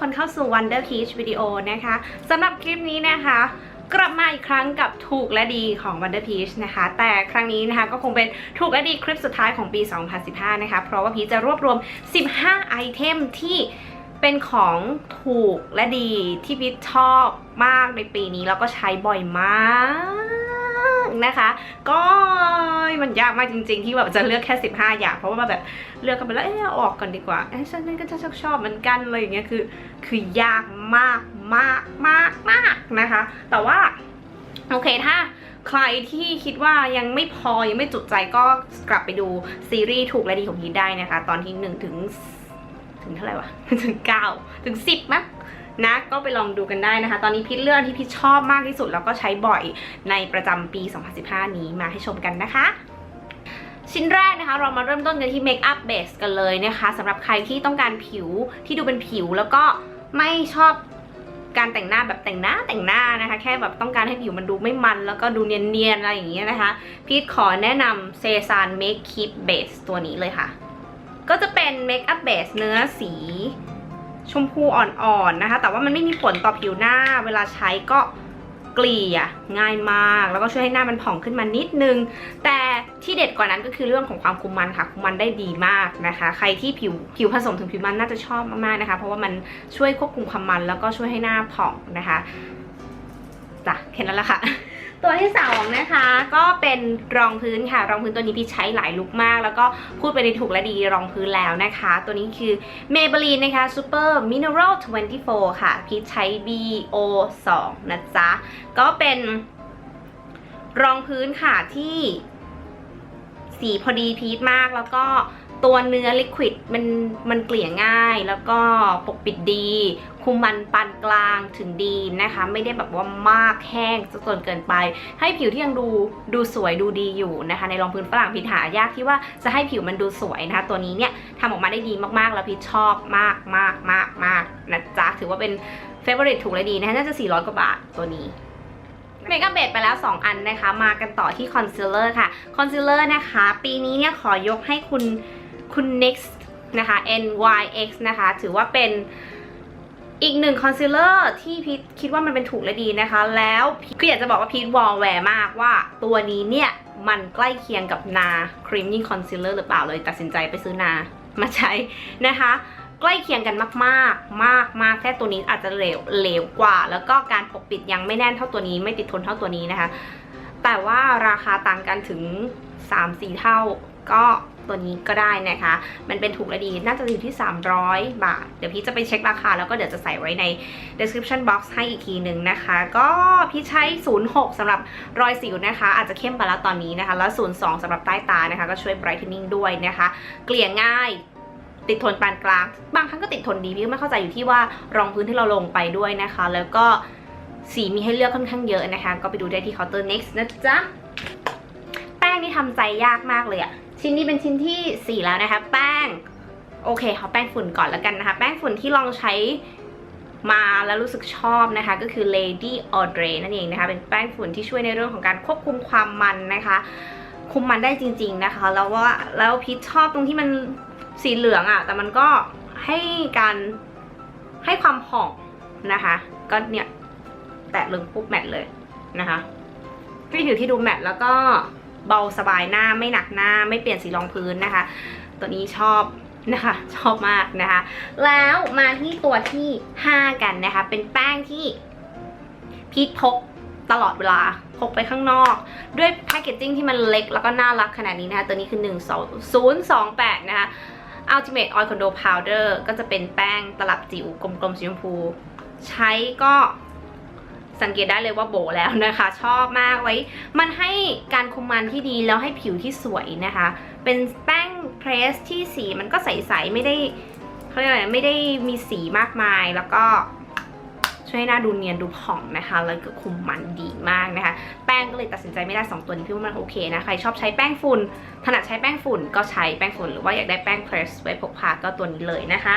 คนเข้าสู่ Wonder Peach Video นะคะสำหรับคลิปนี้นะคะ กลับมาอีกครั้งกับถูกและดีของ Wonder Peach นะคะ แต่ครั้งนี้นะคะก็คงเป็นถูกและดีคลิปสุดท้ายของปี 2015 นะคะ เพราะว่าพีชจะรวบรวม 15 ไอเทมที่เป็นของถูกและดีที่พีชชอบมากในปีนี้แล้วก็ใช้บ่อยมากนะคะ ก็ มันยากมากจริง ๆ ที่แบบจะเลือกแค่ 15 อย่าง เพราะว่าแบบเลือกกันไปแล้วเออออกก่อนดีกว่าเอ้ฉันนี่ก็จะชอบเหมือนกันอะไรอย่างเงี้ยคือ คือยากมากมากมากมากนะคะ แต่ว่าโอเคถ้าใครที่คิดว่ายังไม่พอยังไม่จุใจก็กลับไปดูซีรีส์ถูกและดีของพีได้นะคะ ตอนที่1ถึงถึงเท่าไหร่วะถึง 9 ถึง 10มั้งนะก็ไปลองดูกันได้นะคะ ตอนนี้พีทเลือกที่พีทชอบมากที่สุด แล้วก็ใช้บ่อยในประจำปี 2015 นี้มาให้ชมกันนะคะ ชิ้นแรกนะคะ เรามาเริ่มต้นกันที่เมคอัพเบสกันเลยนะคะสำหรับใครที่ต้องการผิวที่ดูเป็นผิวแล้วก็ไม่ชอบการแต่งหน้าแบบแต่งหน้าแต่งหน้านะคะ แค่แบบต้องการให้ผิวมันดูไม่มัน แล้วก็ดูเนียนๆอะไรอย่างเงี้ยนะคะ พีทขอแนะนำเซซานเมคคิปเบสตัวนี้เลยค่ะ ก็จะเป็นเมคอัพเบสเนื้อสีชมพูอ่อนๆนะคะ แต่ว่ามันไม่มีผลต่อผิวหน้า เวลาใช้ก็ เกลี่ยง่ายมาก แล้วก็ช่วยให้หน้ามันผ่องขึ้นมานิดนึง แต่ที่เด็ดกว่านั้นก็คือเรื่องของความคุมมันค่ะคุมมันได้ดีมากนะคะ ใครที่ผิวผิวผสมถึงผิวมันน่าจะชอบมากๆนะคะ เพราะว่ามันช่วยควบคุมความมันแล้วก็ช่วยให้หน้าผ่องนะคะจ้ะแค่นั้นแหละค่ะ ตัวที่สองนะคะก็เป็นรองพื้นค่ะ รองพื้นตัวนี้พี่ใช้หลายลุคมาก แล้วก็พูดไปในถูกและดีรองพื้นแล้วนะคะ ตัวนี้คือ Maybelline นะคะ Super Mineral 24 ค่ะ พี่ใช้ BO 2นะจ๊ะ ก็เป็นรองพื้นค่ะที่สีพอดีพีทมากแล้วก็ตัวเนื้อลิควิดมันมันเกลี่ยง่ายแล้วก็ปกปิดดี คุมมันปานกลางถึงดีนะคะ ไม่ได้แบบว่ามากแห้งจนเกินไป ให้ผิวที่ยังดูดูสวยดูดีอยู่นะคะ ในรองพื้นฝรั่งพิธหายากที่ว่าจะให้ผิวมันดูสวยนะคะ ตัวนี้เนี่ยทำออกมาได้ดีมากๆ แล้วพิชชอบมากมากมากมากนะจ๊ะถือว่าเป็นเฟเวอร์ริตถูกเลยดีนะคะน่าจะ 400 กว่าบาทตัวนี้เมคอัพเบสไปแล้ว 2 อันนะคะ มากันต่อที่คอนซีลเลอร์ค่ะ คอนซีลเลอร์นะคะ ปีนี้เนี่ยขอยกให้คุณคุณ next นะคะ NYX นะคะ ถือว่าเป็น อีกหนึ่งคอนซีลเลอร์ที่พีทคิดว่ามันเป็นถูกและดีนะคะ แล้วคืออยากจะบอกว่าพีทวอลแวร์มากว่าตัวนี้เนี่ยมันใกล้เคียงกับนาครีมยิ่งคอนซีลเลอร์หรือเปล่าเลยตัดสินใจไปซื้อนามาใช้นะคะ ใกล้เคียงกันมากๆ มากมากแค่ตัวนี้อาจจะเหลวเหลวกว่า แล้วก็การปกปิดยังไม่แน่นเท่าตัวนี้ ไม่ติดทนเท่าตัวนี้นะคะ แต่ว่าราคาต่างกันถึง 3-4 เท่า ก็ตัวนี้ก็ได้นะคะ มันเป็นถูกและดี น่าจะอยู่ที่ 300 บาท เดี๋ยวพี่จะไปเช็คราคา แล้วก็เดี๋ยวจะใส่ไว้ใน description box ให้อีกทีหนึ่งนะคะ ก็พี่ใช้ 06สำหรับรอยสิวนะคะ อาจจะเข้มไปแล้วตอนนี้นะคะ แล้ว 02สำหรับใต้ตานะคะ ก็ช่วย brightening ด้วยนะคะ เกลี่ยง่ายติดทนปานกลาง บางครั้งก็ติดทนดีพี่ก็ไม่เข้าใจอยู่ที่ว่ารองพื้นที่เราลงไปด้วยนะคะ แล้วก็สีมีให้เลือกค่อนข้างเยอะนะคะ ก็ไปดูได้ที่เคาน์เตอร์ next นะจ๊ะ แป้งนี่ทำใจยากมากเลยอะ ชิ้นนี้เป็นชิ้นที่ 4 แล้วนะคะ แป้ง โอเคเอาแป้งฝุ่นก่อนแล้วกันนะคะ แป้งฝุ่นที่ลองใช้มาแล้วรู้สึกชอบนะคะ ก็คือ Lady Audrey นั่นเองนะคะ เป็นแป้งฝุ่นที่ช่วยในเรื่องของการควบคุมความมันนะคะ คุมมันได้จริง ๆนะคะ แล้วว่าแล้วพีชชอบตรงที่มันสีเหลืองอะ่ะ แต่มันก็ให้การให้ความผ่องนะคะ ก็เนี่ย แตะเรื่องปุ๊บแมทเลยนะคะพี่ผิวที่ดูแมทแล้วก็ เบาสบายหน้าไม่หนักหน้าไม่เปลี่ยนสีรองพื้นนะคะ ตัวนี้ชอบนะคะชอบมากนะคะ แล้วมาที่ตัวที่ 5 กันนะคะ เป็นแป้งที่พีทพกตลอดเวลาพกไปข้างนอก ด้วยแพคเกจจิ้งที่มันเล็กแล้วก็น่ารักขนาดนี้นะคะ ตัวนี้คือ 1 2 0 2 8 นะคะ Ultimate Oil Condo Powder ก็จะเป็นแป้งตลับจิ๋วกลมๆสีชมพู ใช้ก็ สังเกตได้เลยว่าโบแล้วนะคะ ชอบมากไว้ มันให้การคุมมันที่ดีแล้วให้ผิวที่สวยนะคะ เป็นแป้งเพรสที่สีมันก็ใสๆไม่ได้เขาเรียกอะไรไม่ได้มีสีมากมายแล้วก็ช่วยให้หน้าดูเนียนดูผ่องนะคะ แล้วก็คุมมันดีมากนะคะ แป้งก็เลยตัดสินใจไม่ได้ 2 ตัวนี้พี่ว่ามันโอเคนะ ใครชอบใช้แป้งฝุ่นถนัดใช้แป้งฝุ่นก็ใช้แป้งฝุ่นหรือว่าอยากได้แป้งเพรสไว้พกพาก็ตัวนี้เลยนะคะ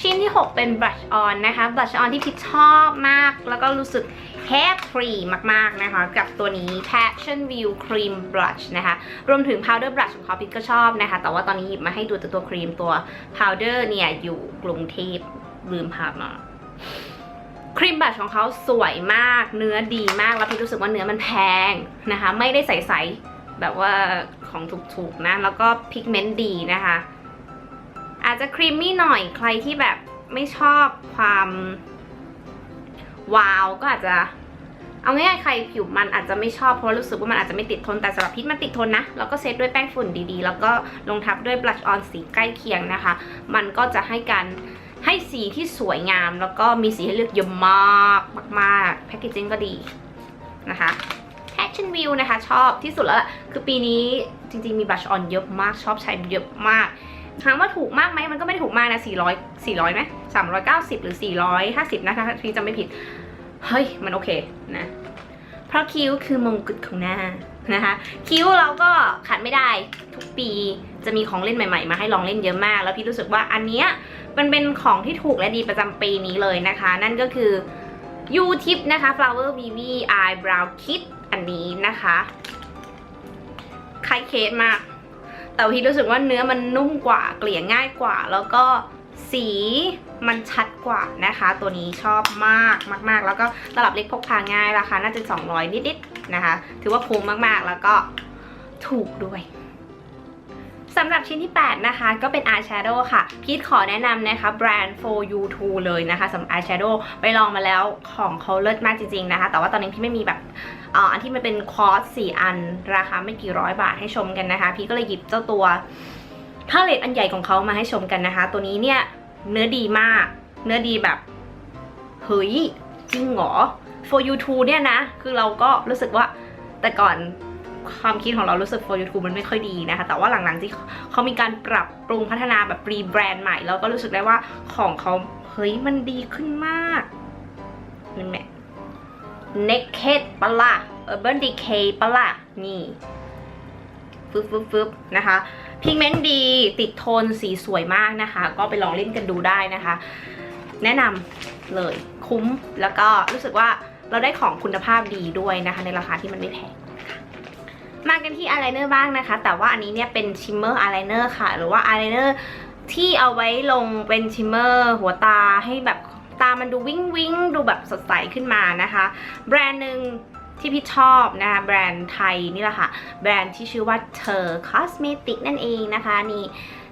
ชิ้นที่ 6 เป็น blush on นะคะ blush on ที่พิชชอบมาก แล้วก็รู้สึก hair free มากๆนะคะ กับตัวนี้ passion view cream blush นะคะ รวมถึง powder blush ของเขาพิชก็ชอบนะคะ แต่ว่าตอนนี้หยิบมาให้ดูแต่ตัวครีมตัว powder เนี่ย อยู่กรุงเทพลืมภามาครีมบัชของเขาสวยมาก เนื้อดีมาก แล้วพี่รู้สึกว่าเนื้อมันแพงนะคะ ไม่ได้ใสๆแบบว่าของถูกๆนะ แล้วก็พิกเมนต์ดีนะคะ อาจจะครีมมี่หน่อยใครที่แบบไม่ชอบความวาวก็อาจจะเอาง่ายๆใครผิวมันอาจจะไม่ชอบเพราะรู้สึกว่ามันอาจจะไม่ติดทนแต่สำหรับพีทมันติดทนนะแล้วก็เซตด้วยแป้งฝุ่นดีๆ แล้วก็ลงทับด้วยบลัชออนสีใกล้เคียงนะคะ มันก็จะให้การให้สีที่สวยงาม แล้วก็มีสีให้เลือกเยอะมากมากๆแพคเกจิ้งก็ดีนะคะ Passion View นะคะ ชอบที่สุดแล้วล่ะคือปีนี้จริงๆมีบลัชออนเยอะมากชอบใช้เยอะมาก ถามว่าถูกมากไหมมันก็ไม่ถูกมากนะ 400 400ไหม390 หรือ 450 นะคะถ้าพี่จำไม่ผิด เฮ้ย มันโอเคนะ เพราะคิ้วคือมงกุฎของหน้านะคะ คิ้วเราก็ขาดไม่ได้ทุกปีจะมีของเล่นใหม่ๆ มาให้ลองเล่นเยอะมาก แล้วพี่รู้สึกว่าอันเนี้ยมันเป็นของที่ถูกและดีประจำปีนี้เลยนะคะ นั่นก็คือ U Tip นะคะ Flower VV Eyebrow Kit อันนี้นะคะคล้ายเคสมาก แต่พี่รู้สึกว่าเนื้อมันนุ่มกว่าเกลี่ยง่ายกว่า แล้วก็สีมันชัดกว่านะคะ ตัวนี้ชอบมากมาก ๆ แล้วก็ตลับเล็กพกพาง่ายราคาน่าจะ 200 นิด ๆ นะคะ ถือว่าคุ้มมาก ๆ แล้วก็ถูกด้วย สำหรับชิ้นที่ 8 นะคะ ก็เป็น eyeshadow ค่ะ พีทขอแนะนำนะคะแบรนด์ for you t o เลยนะคะสำหรับ eyeshadow ไปลองมาแล้วของเขาเลิศมากจริง ๆ นะคะ แต่ว่าตอนนี้พี่ไม่มีแบบอันที่มันเป็นคอร์ส4อัน ราคาไม่กี่ร้อยบาทให้ชมกันนะคะ พี่ก็เลยหยิบเจ้าตัวพาเลตอันใหญ่ของเขามาให้ชมกันนะคะ ตัวนี้เนี่ยเนื้อดีมาก เนื้อดีแบบเฮ้ยจริงเหรอ for you t o เนี่ยนะ คือเราก็รู้สึกว่าแต่ก่อน ความคิดของเรารู้สึก for you t o มันไม่ค่อยดีนะคะ แต่ว่าหลังๆที่เขามีการปรับปรุงพัฒนาแบบรีแบรนด์ใหม่ เราก็รู้สึกได้ว่าของเขาเฮ้ยมันดีขึ้นมากนี่แม่ naked ปะละ urban decay ปะละนี่ฟึบฟึบฟึบนะคะพิกเมนต์ดีติดโทนสีสวยมากนะคะ ก็ไปลองเล่นกันดูได้นะคะ แนะนำเลยคุ้มแล้วก็รู้สึกว่าเราได้ของคุณภาพดีด้วยนะคะ ในราคาที่มันไม่แพง มากันที่อายไลเนอร์บ้างนะคะ แต่ว่าอันนี้เนี่ยเป็นชิมเมอร์อายไลเนอร์ค่ะ หรือว่าอายไลเนอร์ที่เอาไว้ลงเป็นชิมเมอร์หัวตาให้แบบตามันดูวิ้งวิ้งดูแบบสดใสขึ้นมานะคะ แบรนด์หนึ่งที่พี่ชอบนะคะแบรนด์ไทยนี่แหละค่ะ แบรนด์ที่ชื่อว่าเธอคอสเมติกนั่นเองนะคะนี่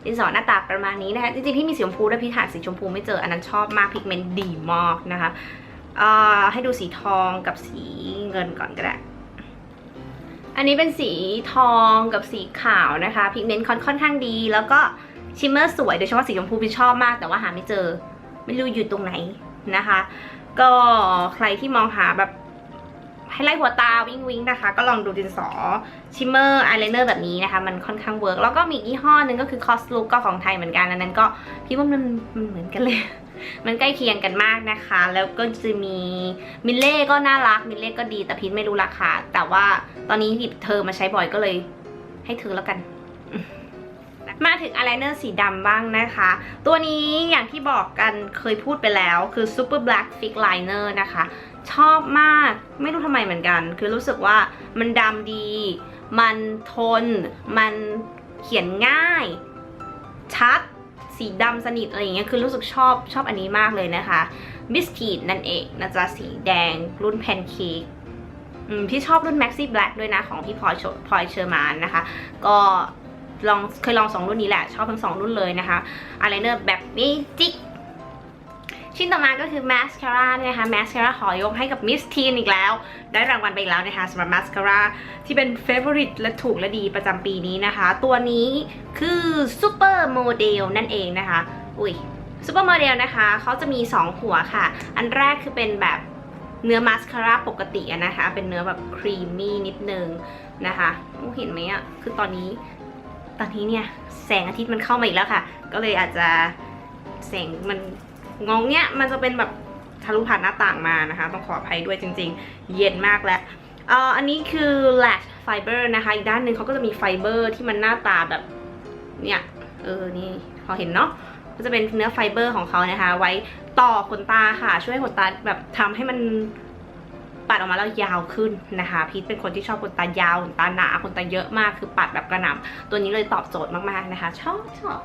ดินสอหน้าตาประมาณนี้นะคะจริงๆพี่มีสีชมพูด้วยพี่หาสีชมพูไม่เจออันนั้นชอบมากพิกเมนต์ดีมากนะคะให้ดูสีทองกับสีเงินก่อนก็ได้ อันนี้เป็นสีทองกับสีขาวนะคะพิกเมนต์ค่อนค่อนข้างดี แล้วก็ชิมเมอร์สวยโดยเฉพาะสีชมพูพี่ชอบมาก แต่ว่าหาไม่เจอ ไม่รู้อยู่ตรงไหนนะคะ ก็ใครที่มองหาแบบ ให้ไล่หัวตาวิงวิงนะคะ ก็ลองดูดินสอชิมเมอร์อายไลเนอร์แบบนี้นะคะ มันค่อนข้างเวิร์กแล้วก็มีอีกยี่ห้อหนึ่งก็คือคอสลูกก็ของไทยเหมือนกันอันนั้นก็พี่ว่ามันมันเหมือนกันเลย มันใกล้เคียงกันมากนะคะ แล้วก็จะมีมิลเล่ก็น่ารักมิลเล่ก็ดีแต่พีทไม่รู้ราคาแต่ว่าตอนนี้หยิบเธอมาใช้บ่อยก็เลย ให้เธอแล้วกัน มาถึงอายไลเนอร์สีดำบ้างนะคะ ตัวนี้อย่างที่บอกกันเคยพูดไปแล้วคือ Super Black Fix Liner นะคะ ชอบมากไม่รู้ทำไมเหมือนกัน คือรู้สึกว่ามันดำดี มันทน มันเขียนง่าย ชัด สีดำสนิทอะไรอย่างเงี้ยคือรู้สึกชอบชอบอันนี้มากเลยนะคะบิสกีตนั่นเองนะจ๊ะสีแดงรุ่นแพนเค้กพี่ชอบรุ่น Maxi Black ด้วยนะ ของพี่พลอยเชพลอยเชอร์มานนะคะ ก็ ลองเคยลองสองรุ่นนี้แหละ ชอบทั้งสองรุ่นเลยนะคะอายไลเนอร์แบบนี้จิกชิ้นต่อมาก็คือมาสคาร่าเนี่ยนะคะมาสคาร่าขอยกให้กับมิสทีนอีกแล้ว ได้รางวัลไปอีกแล้วนะคะสำหรับมาสคาร่าที่เป็นเฟเวอริตและถูกและดีประจำปีนี้นะคะ ตัวนี้คือซูเปอร์โมเดลนั่นเองนะคะ อุ้ยซูเปอร์โมเดลนะคะเขาจะมี 2 หัวค่ะ อันแรกคือเป็นแบบเนื้อมาสคาร่าปกตินะคะ เป็นเนื้อแบบครีมมี่นิดนึงนะคะโอ้เห็นไหมอะคือตอนนี้ ตอนนี้เนี่ยแสงอาทิตย์มันเข้ามาอีกแล้วค่ะ ก็เลยอาจจะแสงมันงองเนี้ยมันจะเป็นแบบทะลุผ่านหน้าต่างมานะคะ ต้องขออภัยด้วยจริง ๆ เย็นมากแล้วอ,อ,อันนี้คือ lash fiber นะคะ อีกด้านหนึ่งเขาก็จะมีไฟเบอร์ที่มันหน้าตาแบบเนี่ยเออนี่พอเห็นเนาะก็จะเป็นเนื้อไฟเบอร์ของเขานะคะ ไว้ต่อขนตาค่ะ ช่วยให้ขนตาแบบทำให้มัน ปัดออกมาแล้วยาวขึ้นนะคะ พีทเป็นคนที่ชอบขนตายาวขนตาหนาขนตาเยอะมากคือปัดแบบกระหน่ำตัวนี้เลยตอบโจทย์มากๆนะคะ ชอบชอบ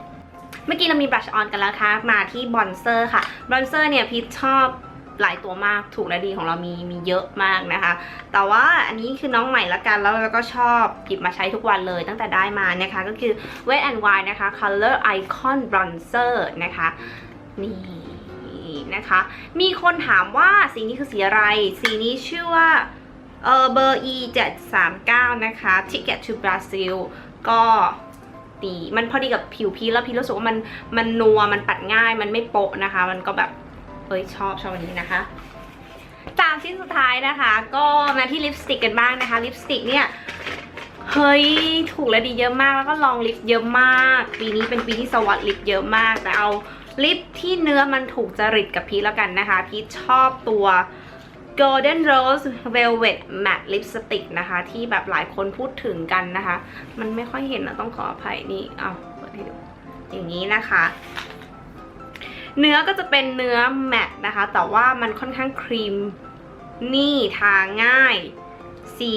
เมื่อกี้เรามีบลัชออนกันแล้วค่ะมาที่บอนเซอร์ค่ะบอนเซอร์เนี่ยพีทชอบหลายตัวมากถูกและดีของเรามีมีเยอะมากนะคะ แต่ว่าอันนี้คือน้องใหม่ละกันแล้วเราก็ชอบหยิบมาใช้ทุกวันเลยตั้งแต่ได้มานะคะ ก็คือ Wet and Wild นะคะ Color Icon Bronzer นะคะ นี่ นะคะ มีคนถามว่าสีนี้คือสีอะไร สีนี้ชื่อว่าเออเบอร์ E 739นะคะ Ticket to Brazil ก็ดีมันพอดีกับผิวพีแล้วพีรู้สึกว่ามันมันนัวมันปัดง่ายมันไม่โปะนะคะ มันก็แบบเอ้ยชอบชอบอันนี้นะคะตามชิ้นสุดท้ายนะคะ ก็มาที่ลิปสติกกันบ้างนะคะ ลิปสติกเนี่ย เฮ้ย ถูกและดีเยอะมากแล้วก็ลองลิปเยอะมาก ปีนี้เป็นปีที่สวัสดลิปเยอะมาก แต่เอาลิปที่เนื้อมันถูกจริตกับพีแล้วกันนะคะ พีชชอบตัว Golden Rose Velvet Matte Lipstick นะคะ ที่แบบหลายคนพูดถึงกันนะคะ มันไม่ค่อยเห็นนะต้องขออภัยนี่เอาเปิดให้ดูอย่างนี้นะคะ เนื้อก็จะเป็นเนื้อแมตต์นะคะ แต่ว่ามันค่อนข้างครีมนี่ทาง่าย สี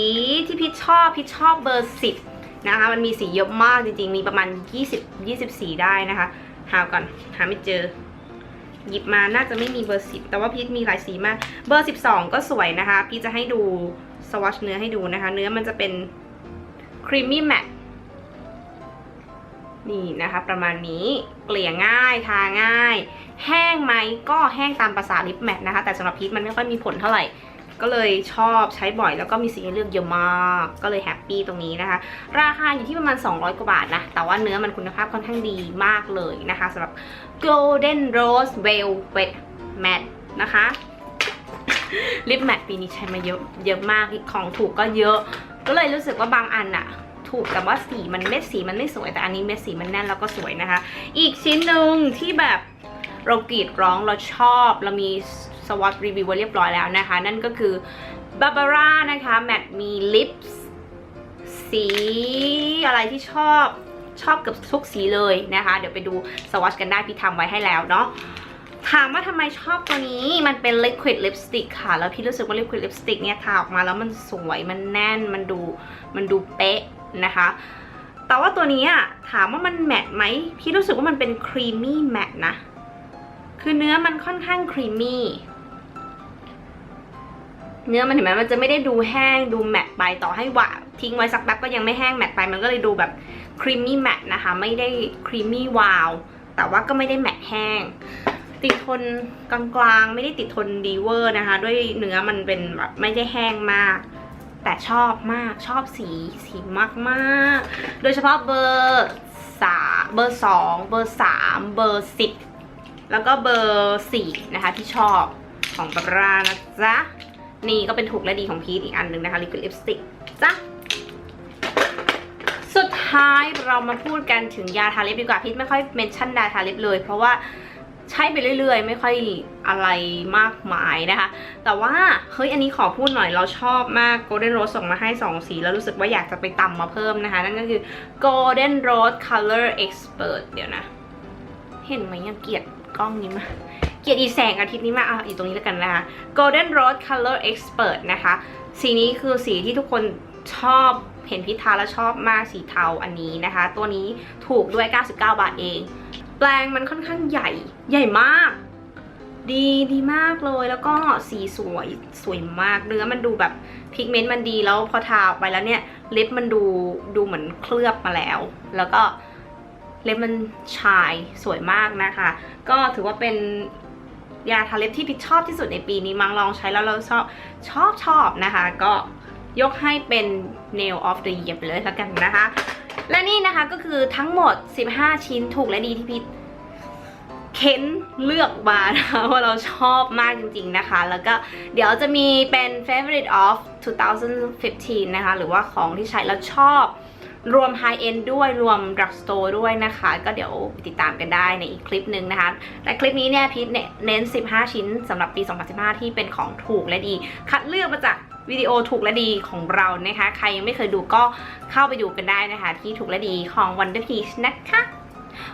ที่พีชชอบพีชชอบเบอร์10นะคะ มันมีสีเยอะมากจริงๆ มีประมาณ 20 20สีได้นะคะ หาก่อน หาไม่เจอ หยิบมาน่าจะไม่มีเบอร์สิบแต่ว่าพีทมีหลายสีมาก เบอร์สิบสองก็สวยนะคะ พีทจะให้ดูสวอชเนื้อให้ดูนะคะ เนื้อมันจะเป็นครีมมี่แมตนี่นะคะ ประมาณนี้เกลี่ยง่ายทาง่าย แห้งไหมก็แห้งตามภาษาลิปแมทนะคะ แต่สำหรับพีทมันไม่ค่อยมีผลเท่าไหร่ ก็เลยชอบใช้บ่อยแล้วก็มีสีให้เลือกเยอะมาก ก็เลยแฮปปี้ตรงนี้นะคะ ราคาอยู่ที่ประมาณ 200 กว่าบาทนะ แต่ว่าเนื้อมันคุณภาพค่อนข้างดีมากเลยนะคะสำหรับ Golden Rose Velvet Matte นะคะลิปแมทปีนี้ใช้มาเยอะเยอะมากของถูกก็เยอะ ก็เลยรู้สึกว่าบางอันอะถูกแต่ว่าสีมันเม็ดสีมันไม่สวยแต่อันนี้เม็ดสีมันแน่นแล้วก็สวยนะคะ อีกชิ้นหนึ่งที่แบบเรากรีดร้องเราชอบเรามี สวอตรีวิวไว้เรียบร้อยแล้วนะคะ นั่นก็คือ Barbara นะคะแมทมีลิปส์สีอะไรที่ชอบชอบเกับทุกสีเลยนะคะ เดี๋ยวไปดูสวอชกันได้พี่ทำไว้ให้แล้วเนาะถามว่าทำไมชอบตัวนี้มันเป็น liquid lipstick ค่ะ แล้วพี่รู้สึกว่า liquid lipstick เนี่ยทาออกมาแล้วมันสวยมันแน่นมันดูมันดูเป๊ะนะคะ แต่ว่าตัวนี้อะถามว่ามันแมตต์ไหมพี่รู้สึกว่ามันเป็นครีมมี่แมตต์นะ คือเนื้อมันค่อนข้างครีมมี่ เนื้อมันเห็นไหมมันจะไม่ได้ดูแห้งดูแมตต์ไปต่อให้หวานทิ้งไว้สักแป๊บก็ยังไม่แห้งแมตต์ไป มันก็เลยดูแบบครีมมี่แมตต์นะคะ ไม่ได้ครีมมี่วาวแต่ว่าก็ไม่ได้แมตต์แห้ง ติดทนกลางๆ ไม่ได้ติดทนดีเวอร์นะคะ ด้วยเนื้อมันเป็นแบบไม่ได้แห้งมาก แต่ชอบมากชอบสีสีมากมากๆโดยเฉพาะเบอร์สาเบอร์สองเบอร์สามเบอร์สิบแล้วก็เบอร์สี่นะคะที่ชอบของบารานะจ๊ะ นี่ก็เป็นถูกและดีของพีทอีกอันหนึ่งนะคะ liquid lipstick จ้ะสุดท้ายเรามาพูดกันถึงยาทาเล็บดีกว่าพีทไม่ค่อยเมนชั่นยาทาเล็บเลย เพราะว่าใช้ไปเรื่อย ๆ ไม่ค่อยอะไรมากมายนะคะ แต่ว่าเฮ้ยอันนี้ขอพูดหน่อยเราชอบมาก Golden Rose ส่งมาให้ 2 สี แล้วรู้สึกว่าอยากจะไปตำมาเพิ่มนะคะ นั่นก็คือ Golden Rose Color Expert เดี๋ยวนะ เห็นไหมยังเกลียดกล้องนี้มา กเกลียดอีแสงอาทิตย์นี้มากอะอีตรงนี้แล้วกันนะคะ Golden Rose Color Expert นะคะ สีนี้คือสีที่ทุกคนชอบเห็นพิธาแล้วชอบมากสีเทาอันนี้นะคะ ตัวนี้ถูกด้วย 99 บาทเอง แปลงมันค่อนข้างใหญ่ใหญ่มาก ดีดีมากเลยแล้วก็สีสวยสวยมากเนื้อมันดูแบบพิกเมนต์มันดีแล้วพอทาออกไปแล้วเนี่ยเล็บมันดูดูเหมือนเคลือบมาแล้ว แล้วก็เล็บมันชายสวยมากนะคะ ก็ถือว่าเป็น ยาทาเล็บที่พิชชอบที่สุดในปีนี้มังลองใช้แล้วเราชอบชอบชอบนะคะ ก็ยกให้เป็น nail of the year ไปเลยแล้วกันนะคะ และนี่นะคะก็คือทั้งหมด 15 ชิ้นถูกและดีที่พิชเค้นเลือกมานะคะว่าเราชอบมากจริงๆนะคะ แล้วก็เดี๋ยวจะมีเป็น favorite of 2015 นะคะ หรือว่าของที่ใช้แล้วชอบ รวม high end ด้วยรวม drug store ด้วยนะคะ ก็เดี๋ยวติดตามกันได้ในอีกคลิปหนึ่งนะคะ แต่คลิปนี้เนี่ยพีทเนี่ยเน้น 15 ชิ้นสำหรับปี 2015 ที่เป็นของถูกและดี คัดเลือกมาจากวิดีโอถูกและดีของเรานะคะ ใครยังไม่เคยดูก็เข้าไปดูกันได้นะคะ ที่ถูกและดีของ Wonder Peach นะคะ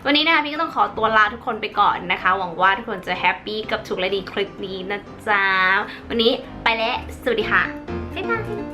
วันนี้นะคะพี่ก็ต้องขอตัวลาทุกคนไปก่อนนะคะ หวังว่าทุกคนจะแฮปปี้กับถูกและดีคลิปนี้นะจ๊ะ วันนี้ไปแล้ว สวัสดีค่ะบ๊ายบาย